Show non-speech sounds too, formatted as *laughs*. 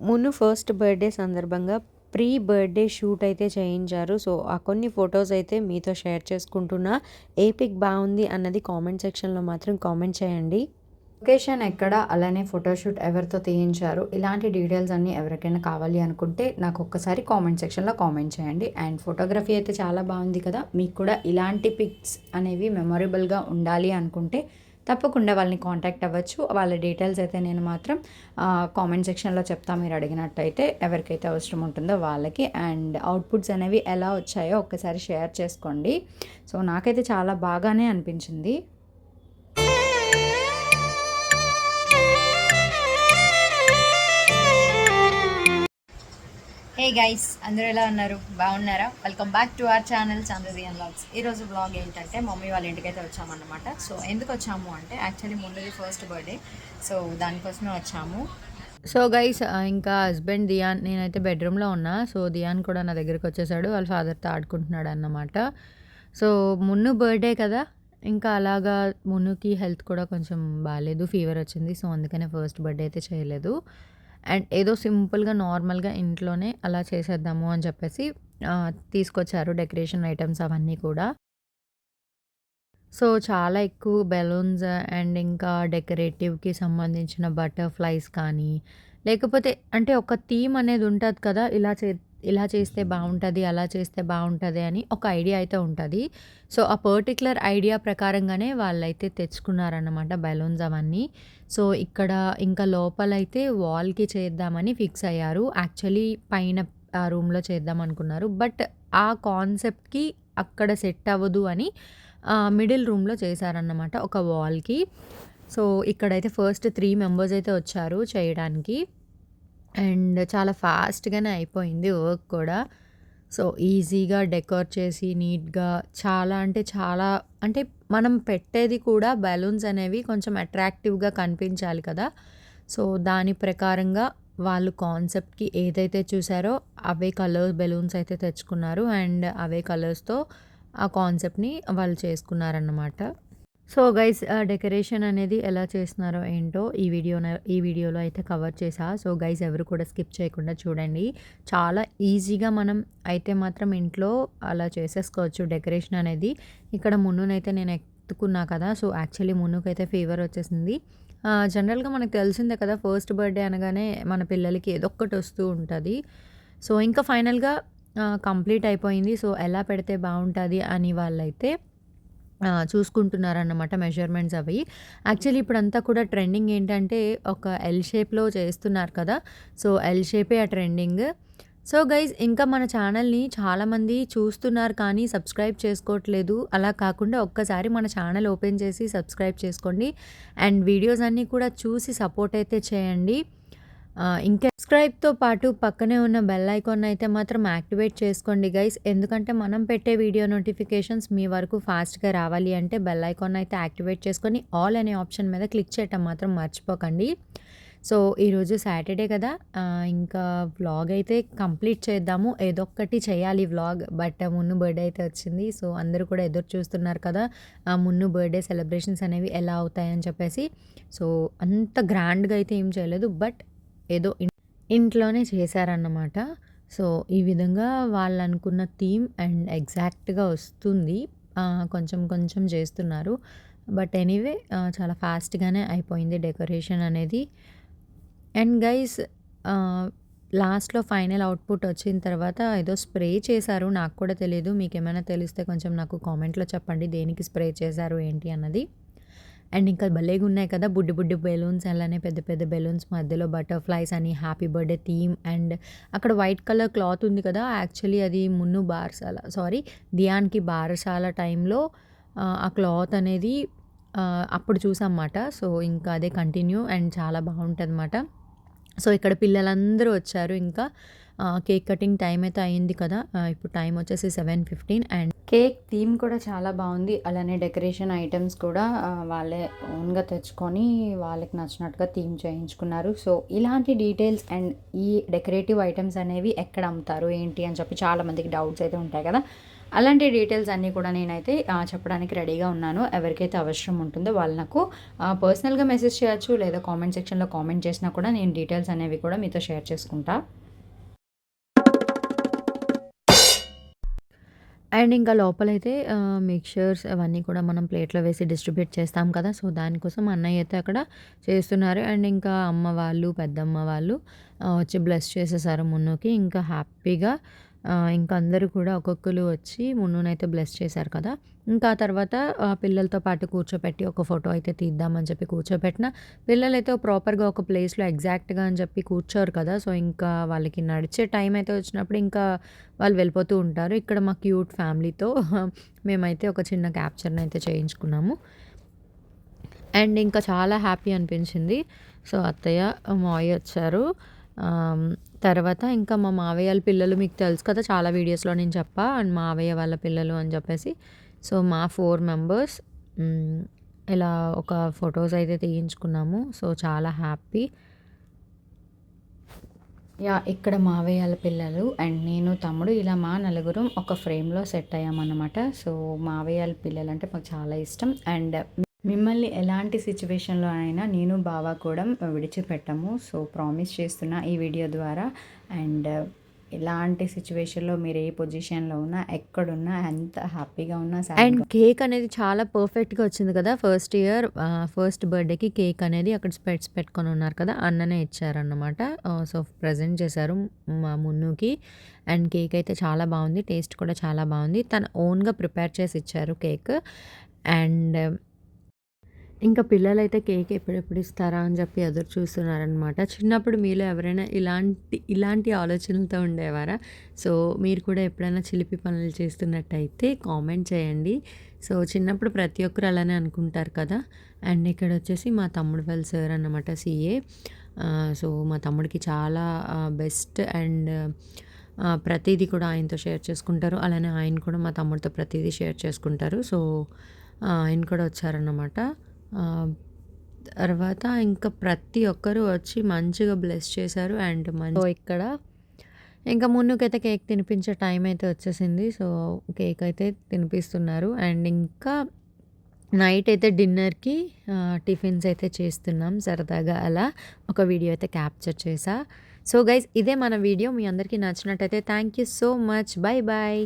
మును first birthday సందర్భంగా pre birthday shoot అయితే చేయించారు. సో ఆ కొన్ని ఫొటోస్ అయితే మీతో షేర్ చేసుకుంటున్నా. ఏ పిక్ బాగుంది అన్నది కామెంట్ సెక్షన్లో మాత్రం కామెంట్ చేయండి. లొకేషన్ ఎక్కడ? అలానే ఫోటోషూట్ ఎవరితో తీయించారు? ఇలాంటి డీటెయిల్స్ అన్నీ ఎవరికైనా కావాలి అనుకుంటే నాకు ఒక్కసారి కామెంట్ సెక్షన్లో కామెంట్ చేయండి. అండ్ ఫోటోగ్రఫీ అయితే చాలా బాగుంది కదా? మీకు కూడా ఇలాంటి పిక్స్ అనేవి మెమొరబుల్గా ఉండాలి అనుకుంటే తప్పకుండా వాళ్ళని కాంటాక్ట్ అవ్వచ్చు. వాళ్ళ డీటెయిల్స్ అయితే నేను మాత్రం కామెంట్ సెక్షన్లో చెప్తా. మీరు అడిగినట్టయితే ఎవరికైతే అవసరం ఉంటుందో వాళ్ళకి. అండ్ అవుట్పుట్స్ అనేవి ఎలా వచ్చాయో ఒక్కసారి షేర్ చేసుకోండి. సో నాకైతే చాలా బాగానే అనిపించింది. హే గైస్ అందరూ ఎలా ఉన్నారు? బాగున్నారా? Welcome back to our channel Chandradiyan vlogs ఈరోజు బ్లాగ్ ఏంటంటే మమ్మీ వాళ్ళ ఇంటికైతే వచ్చామన్నమాట. సో ఎందుకు వచ్చాము అంటే యాక్చువల్లీ ముందుది ఫస్ట్ బర్త్డే సో దానికోసమే వచ్చాము. సో గైస్ ఇంకా హస్బెండ్ దియాన్ నేనైతే బెడ్రూమ్లో ఉన్నా. సో దియాన్ కూడా నా దగ్గరికి వచ్చేసాడు. వాళ్ళ ఫాదర్తో ఆడుకుంటున్నాడు అన్నమాట. సో మున్ను బర్త్డే కదా. ఇంకా అలాగా మున్నుకి హెల్త్ కూడా కొంచెం బాగాలేదు ఫీవర్ వచ్చింది. సో అందుకనే ఫస్ట్ బర్త్డే అయితే చేయలేదు. అండ్ ఏదో సింపుల్గా నార్మల్గా ఇంట్లోనే అలా చేసేద్దాము అని చెప్పేసి తీసుకొచ్చారు డెకరేషన్ ఐటమ్స్ అవన్నీ కూడా. సో చాలా ఎక్కువ బెలూన్స్ అండ్ ఇంకా డెకరేటివ్కి సంబంధించిన బటర్ఫ్లైస్ కానీ లేకపోతే అంటే ఒక థీమ్ అనేది ఉంటుంది కదా ఇలా చే ఇలా చేస్తే బాగుంటుంది అలా చేస్తే బాగుంటుంది అని ఒక ఐడియా అయితే ఉంటుంది. సో ఆ పర్టికులర్ ఐడియా ప్రకారంగానే వాళ్ళైతే తెచ్చుకున్నారన్నమాట బెలూన్స్ అవన్నీ. సో ఇక్కడ ఇంకా లోపలైతే వాల్కి చేద్దామని ఫిక్స్ అయ్యారు. యాక్చువల్లీ పైన ఆ రూమ్లో చేద్దాం అనుకున్నారు. బట్ ఆ కాన్సెప్ట్కి అక్కడ సెట్ అవ్వదు అని మిడిల్ రూమ్లో చేశారన్నమాట ఒక వాల్కి. సో ఇక్కడైతే ఫస్ట్ త్రీ మెంబర్స్ అయితే వచ్చారు చేయడానికి. అండ్ చాలా ఫాస్ట్గానే అయిపోయింది వర్క్ కూడా. సో ఈజీగా డెకోర్ చేసి నీట్గా చాలా అంటే చాలా అంటే మనం పెట్టేది కూడా బెలూన్స్ అనేవి కొంచెం అట్రాక్టివ్గా కనిపించాలి కదా. సో దాని ప్రకారంగా వాళ్ళు కాన్సెప్ట్కి ఏదైతే చూసారో అవే కలర్ బెలూన్స్ అయితే తెచ్చుకున్నారు అండ్ అవే కలర్స్తో ఆ కాన్సెప్ట్ని వాళ్ళు చేసుకున్నారన్నమాట. సో గైస్ డెకరేషన్ అనేది ఎలా చేస్తున్నారో ఏంటో ఈ వీడియో ఈ వీడియోలో అయితే కవర్ చేసా. సో గైస్ ఎవరు కూడా స్కిప్ చేయకుండా చూడండి. చాలా ఈజీగా మనం అయితే మాత్రం ఇంట్లో అలా చేసేసుకోవచ్చు డెకరేషన్ అనేది. ఇక్కడ మున్నునైతే నేను ఎత్తుకున్నా కదా సో యాక్చువల్లీ మున్నుకైతే ఫీవర్ వచ్చేసింది. జనరల్గా మనకు తెలిసిందే కదా ఫస్ట్ బర్త్డే అనగానే మన పిల్లలకి ఏదో ఒక్కటి వస్తూ ఉంటుంది. సో ఇంకా ఫైనల్గా కంప్లీట్ అయిపోయింది. సో ఎలా పెడితే బాగుంటుంది అని వాళ్ళైతే చూసుకుంటున్నారన్నమాట మెజర్మెంట్స్ అవి. యాక్చువల్లీ ఇప్పుడంతా కూడా ట్రెండింగ్ ఏంటంటే ఒక ఎల్ షేప్లో చేస్తున్నారు కదా. సో ఎల్ షేపే ఆ ట్రెండింగ్. సో గైజ్ ఇంకా మన ఛానల్ని చాలామంది చూస్తున్నారు కానీ సబ్స్క్రైబ్ చేసుకోవట్లేదు. అలా కాకుండా ఒక్కసారి మన ఛానల్ ఓపెన్ చేసి సబ్స్క్రైబ్ చేసుకోండి. అండ్ వీడియోస్ అన్నీ కూడా చూసి సపోర్ట్ అయితే చేయండి. ఇంకా సబ్స్క్రైబ్తో పాటు పక్కనే ఉన్న బెల్ ఐకాన్ అయితే మాత్రం యాక్టివేట్ చేసుకోండి గైస్ ఎందుకంటే మనం పెట్టే వీడియో నోటిఫికేషన్స్ మీ వరకు ఫాస్ట్గా రావాలి అంటే బెల్ ఐకాన్ అయితే యాక్టివేట్ చేసుకొని ఆల్ అనే ఆప్షన్ మీద క్లిక్ చేయటం మాత్రం మర్చిపోకండి. సో ఈరోజు సాటర్డే కదా. ఇంకా వ్లాగ్ అయితే కంప్లీట్ చేద్దాము. ఏదో చేయాలి వ్లాగ్ బట్ మున్ను బర్త్డే అయితే వచ్చింది. సో అందరూ కూడా ఎదురు చూస్తున్నారు కదా. ఆ మున్ను బర్త్డే సెలబ్రేషన్స్ అనేవి ఎలా అవుతాయని చెప్పేసి. సో అంత గ్రాండ్గా అయితే ఏం చేయలేదు. బట్ ఏదో ఇంట్లోనే చేశారన్నమాట. సో ఈ విధంగా వాళ్ళు అనుకున్న థీమ్ అండ్ ఎగ్జాక్ట్గా వస్తుంది. కొంచెం కొంచెం చేస్తున్నారు. బట్ ఎనీవే చాలా ఫాస్ట్గానే అయిపోయింది డెకరేషన్ అనేది. అండ్ గైస్ లాస్ట్లో ఫైనల్ అవుట్పుట్ వచ్చిన తర్వాత ఏదో స్ప్రే చేశారు. నాకు కూడా తెలియదు మీకు ఏమైనా తెలిస్తే కొంచెం నాకు కామెంట్లో చెప్పండి. దేనికి స్ప్రే చేశారు ఏంటి అన్నది. అండ్ ఇంకా భలేగా ఉన్నాయి కదా బుడ్డి బుడ్డి బెలూన్స్ అలానే పెద్ద పెద్ద బెలూన్స్ మధ్యలో బటర్ఫ్లైస్ అని హ్యాపీ బర్త్డే థీమ్ అండ్ అక్కడ వైట్ కలర్ క్లాత్ ఉంది కదా యాక్చువల్లీ అది మున్ను బారసాల సారీ దియాన్కి బారసాల టైంలో ఆ క్లాత్ అనేది అప్పుడు చూసామన్నమాట. సో ఇంకా అదే కంటిన్యూ అండ్ చాలా బాగుంటుంది అన్నమాట సో ఇక్కడ పిల్లలందరూ వచ్చారు ఇంకా. కేక్ కటింగ్ టైం అయితే అయింది కదా. ఇప్పుడు టైం వచ్చేసి seven fifteen and cake theme కూడా చాలా బాగుంది. అలానే డెకరేషన్ ఐటమ్స్ కూడా వాళ్ళే ఓన్గా తెచ్చుకొని వాళ్ళకి నచ్చినట్టుగా థీమ్ చేయించుకున్నారు. సో ఇలాంటి డీటెయిల్స్ అండ్ ఈ డెకరేటివ్ ఐటమ్స్ అనేవి ఎక్కడ అమ్ముతారు ఏంటి అని చెప్పి చాలామందికి డౌట్స్ అయితే ఉంటాయి కదా. అలాంటి డీటెయిల్స్ అన్నీ కూడా నేనైతే చెప్పడానికి రెడీగా ఉన్నాను. ఎవరికైతే అవసరం ఉంటుందో వాళ్ళు నాకు పర్సనల్గా మెసేజ్ చేయొచ్చు లేదా కామెంట్ సెక్షన్లో కామెంట్ చేసినా కూడా నేను డీటెయిల్స్ అనేవి కూడా మీతో షేర్ చేసుకుంటా. అండ్ ఇంకా లోపలైతే మిక్చర్స్ అవన్నీ కూడా మనం ప్లేట్‌లో వేసి డిస్ట్రిబ్యూట్ చేస్తాం కదా! సో, దానికోసం అన్నయ్య అయితే అక్కడ చేస్తున్నారు. అండ్ ఇంకా అమ్మ వాళ్ళు, పెద్దమ్మ వాళ్ళు వచ్చి బ్లెస్ చేసేసారు మున్నుకి. ఇంకా హ్యాపీగా ఇంకా అందరూ కూడా ఒక్కొక్కరు వచ్చి మున్నునైతే బ్లెస్ చేశారు కదా! ఇంకా తర్వాత పిల్లలతో పాటు కూర్చోపెట్టి ఒక ఫోటో అయితే తీద్దామని చెప్పి కూర్చోపెట్టిన పిల్లలైతే ప్రాపర్‌గా ఒక ప్లేస్‌లో ఎగ్జాక్ట్‌గా అని చెప్పి కూర్చోరు కదా! సో, ఇంకా వాళ్ళకి నడిచే టైం అయితే వచ్చినప్పుడు ఇంకా వాళ్ళు వెళ్ళిపోతూ ఉంటారు. ఇక్కడ మా క్యూట్ ఫ్యామిలీతో *laughs* మేమైతే ఒక చిన్న క్యాప్చర్‌ని అయితే చేయించుకున్నాము. అండ్ ఇంకా చాలా హ్యాపీ అనిపించింది. సో, అత్తయ్య, మాయ్ వచ్చారు. తర్వాత ఇంకా మా మావయ్య వాళ్ళ పిల్లలు మీకు తెలుసు కదా! చాలా వీడియోస్‌లో నేను చెప్పా. అండ్ మావయ్య వాళ్ళ పిల్లలు అని చెప్పేసి. సో, మా ఫోర్ మెంబర్స్ ఇలా ఒక ఫొటోస్ అయితే తీయించుకున్నాము. సో, చాలా హ్యాపీ. యా ఇక్కడ మావయ్యాల పిల్లలు అండ్ నేను, తమ్ముడు ఇలా మా నలుగురం ఒక ఫ్రేమ్‌లో సెట్ అయ్యామన్నమాట. సో, మావయ్యాల పిల్లలు అంటే మాకు చాలా ఇష్టం. అండ్ మిమ్మల్ని ఎలాంటి సిట్యుయేషన్‌లో అయినా నేను, బావ కూడా విడిచిపెట్టము. సో, ప్రామిస్ చేస్తున్నా ఈ వీడియో ద్వారా. అండ్ ఎలాంటి సిట్యుయేషన్‌లో మీరు ఏ పొజిషన్‌లో ఉన్నా, ఎక్కడున్నా, ఎంత హ్యాపీగా ఉన్నా అండ్ కేక్ అనేది చాలా పర్ఫెక్ట్‌గా వచ్చింది కదా! ఫస్ట్ ఇయర్ ఫస్ట్ బర్త్‌డేకి కేక్ అనేది అక్కడ స్పెట్స్ పెట్టుకొని ఉన్నారు కదా! అన్ననే ఇచ్చారన్నమాట. సో, ప్రెజెంట్ చేశారు మా మున్నుకి. అండ్ కేక్ అయితే చాలా బాగుంది. టేస్ట్ కూడా చాలా బాగుంది. తను ఓన్‌గా ప్రిపేర్ చేసి ఇచ్చారు కేక్. అండ్ ఇంకా పిల్లలైతే కేక్ ఎప్పుడెప్పుడు ఇస్తారా అని చెప్పి ఎదురు చూస్తున్నారనమాట. చిన్నప్పుడు మీలో ఎవరైనా ఇలాంటి ఇలాంటి ఆలోచనలతో ఉండేవారా? సో, మీరు కూడా ఎప్పుడైనా చిలిపి పనులు చేస్తున్నట్టయితే కామెంట్ చేయండి. సో, చిన్నప్పుడు ప్రతి ఒక్కరు అలానే అనుకుంటారు కదా! అండ్ ఇక్కడ వచ్చేసి మా తమ్ముడు వాళ్ళ సార్ అన్నమాట సీఏ. సో, మా తమ్ముడికి చాలా బెస్ట్ అండ్ ప్రతిదీ కూడా ఆయనతో షేర్ చేసుకుంటారు. అలానే ఆయన కూడా మా తమ్ముడితో ప్రతిదీ షేర్ చేసుకుంటారు. సో, ఆయన కూడా వచ్చారన్నమాట. తర్వాత ఇంకా ప్రతి ఒక్కరు వచ్చి మంచిగా బ్లెస్ చేశారు. అండ్ మంచి సో, ఇక్కడ ఇంకా మున్నుకైతే కేక్ తినిపించే టైం అయితే వచ్చేసింది. సో, కేక్ అయితే తినిపిస్తున్నారు. అండ్ ఇంకా నైట్ అయితే డిన్నర్‌కి టిఫిన్స్ అయితే చేస్తున్నాం సరదాగా అలా. ఒక వీడియో అయితే క్యాప్చర్ చేశా. సో, గైస్ ఇదే మన వీడియో. మీ అందరికీ నచ్చినట్టయితే thank you so much. Bye bye